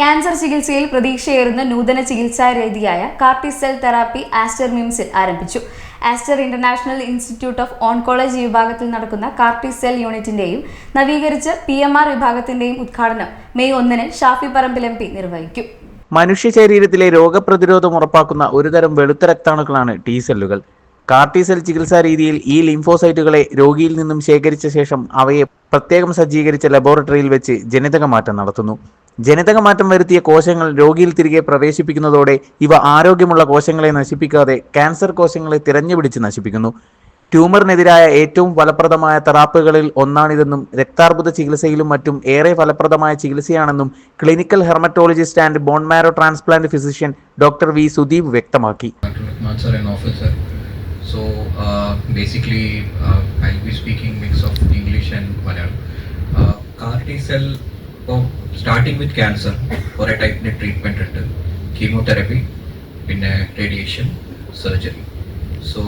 Cancer ചികിത്സയിൽ പ്രതീക്ഷയേറുന്ന നൂതന ചികിത്സാ രീതിയായ CAR T cell therapy Aster മിംസിൽ ആരംഭിച്ചു. Aster International Institute of Oncology വിഭാഗത്തിൽ നടക്കുന്ന കാർട്ടി സെൽ യൂണിറ്റിന്റെയും നവീകരിച്ച പി എം ആർ വിഭാഗത്തിന്റെയും ഉദ്ഘാടനം മെയ് ഒന്നിന് ഷാഫി പറമ്പിൽ എം പി നിർവഹിക്കും. മനുഷ്യ ശരീരത്തിലെ രോഗപ്രതിരോധം ഉറപ്പാക്കുന്ന ഒരുതരം വെളുത്ത രക്താണുക്കളാണ് ടി സെല്ലുകൾ. കാർട്ടി സെൽ ചികിത്സാ രീതിയിൽ ഈ ലിംഫോസൈറ്റുകളെ രോഗിയിൽ നിന്നും ശേഖരിച്ച ശേഷം അവയെ പ്രത്യേകം സജ്ജീകരിച്ച ലബോറട്ടറിയിൽ വെച്ച് ജനിതക മാറ്റം നടത്തുന്നു. ജനിതക മാറ്റം വരുത്തിയ കോശങ്ങൾ രോഗിയിൽ തിരികെ പ്രവേശിപ്പിക്കുന്നതോടെ ഇവ ആരോഗ്യമുള്ള കോശങ്ങളെ നശിപ്പിക്കാതെ ക്യാൻസർ കോശങ്ങളെ തിരഞ്ഞുപിടിച്ച് നശിപ്പിക്കുന്നു. ട്യൂമറിനെതിരായ ഏറ്റവും ഫലപ്രദമായ തെറാപ്പികളിൽ ഒന്നാണിതെന്നും രക്താർബുദ ചികിത്സയിലും മറ്റും ഏറെ ഫലപ്രദമായ ചികിത്സയാണെന്നും clinical haematologist and bone marrow transplant physician doctor V Sudeep വ്യക്തമാക്കി. So uh, basically, uh, I'll be speaking mix of English and Malayalam. Uh, CAR T cell, oh, starting with cancer, കുറേ ടൈപ്പിന്റെ ട്രീറ്റ്മെന്റ് ഉണ്ട് chemotherapy പിന്നെ radiation surgery so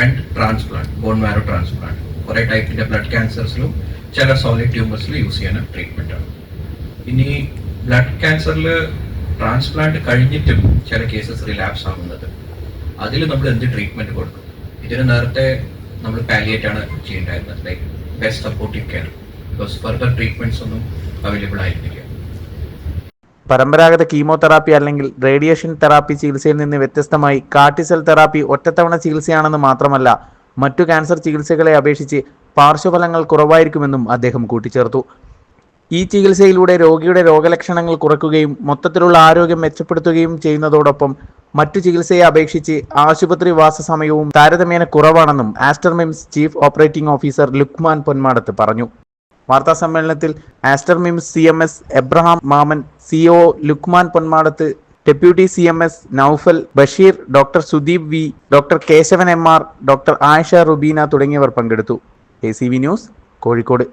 and transplant bone marrow transplant കുറേ ടൈപ്പിന്റെ blood ക്യാൻസേഴ്സിലും ചില solid ട്യൂമേഴ്സിലും use ചെയ്യുന്ന ട്രീറ്റ്മെന്റ് ആണ്. ഇനി ബ്ലഡ് ക്യാൻസറിൽ ട്രാൻസ്പ്ലാന്റ് കഴിഞ്ഞിട്ടും ചില കേസസ് റിലാപ്സ് ആവുന്നത്. അതിൽ നമ്മൾ എന്ത് ട്രീറ്റ്മെന്റ് കൊടുക്കും? ഇതിന് നേരത്തെ നമ്മൾ പാലിയേറ്റ് ആണ് ചെയ്യേണ്ടായിരുന്നത്. Like best supportive care because further treatments ഒന്നും അവൈലബിൾ ആയിരുന്നില്ല. പരമ്പരാഗത കീമോതെറാപ്പി അല്ലെങ്കിൽ റേഡിയേഷൻ തെറാപ്പി ചികിത്സയിൽ നിന്ന് വ്യത്യസ്തമായി കാർട്ടിസെൽ തെറാപ്പി ഒറ്റത്തവണ ചികിത്സയാണെന്ന് മാത്രമല്ല മറ്റു ക്യാൻസർ ചികിത്സകളെ അപേക്ഷിച്ച് പാർശ്വഫലങ്ങൾ കുറവായിരിക്കുമെന്നും അദ്ദേഹം കൂട്ടിച്ചേർത്തു. ഈ ചികിത്സയിലൂടെ രോഗിയുടെ രോഗലക്ഷണങ്ങൾ കുറയ്ക്കുകയും മൊത്തത്തിലുള്ള ആരോഗ്യം മെച്ചപ്പെടുത്തുകയും ചെയ്യുന്നതോടൊപ്പം മറ്റു ചികിത്സയെ അപേക്ഷിച്ച് ആശുപത്രി വാസ സമയവും താരതമ്യേന കുറവാണെന്നും Aster MIMS chief operating officer Lukman Ponmadath പറഞ്ഞു. വാർത്താ സമ്മേളനത്തിൽ Aster MIMS C M S Abraham Mammen C O Lukman Ponmadath deputy C M S Naufal Basheer doctor Sudeep V doctor Keshavan M R doctor Ayisha Rubeena തുടങ്ങിയവർ പങ്കെടുത്തു. A C V news Kozhikode.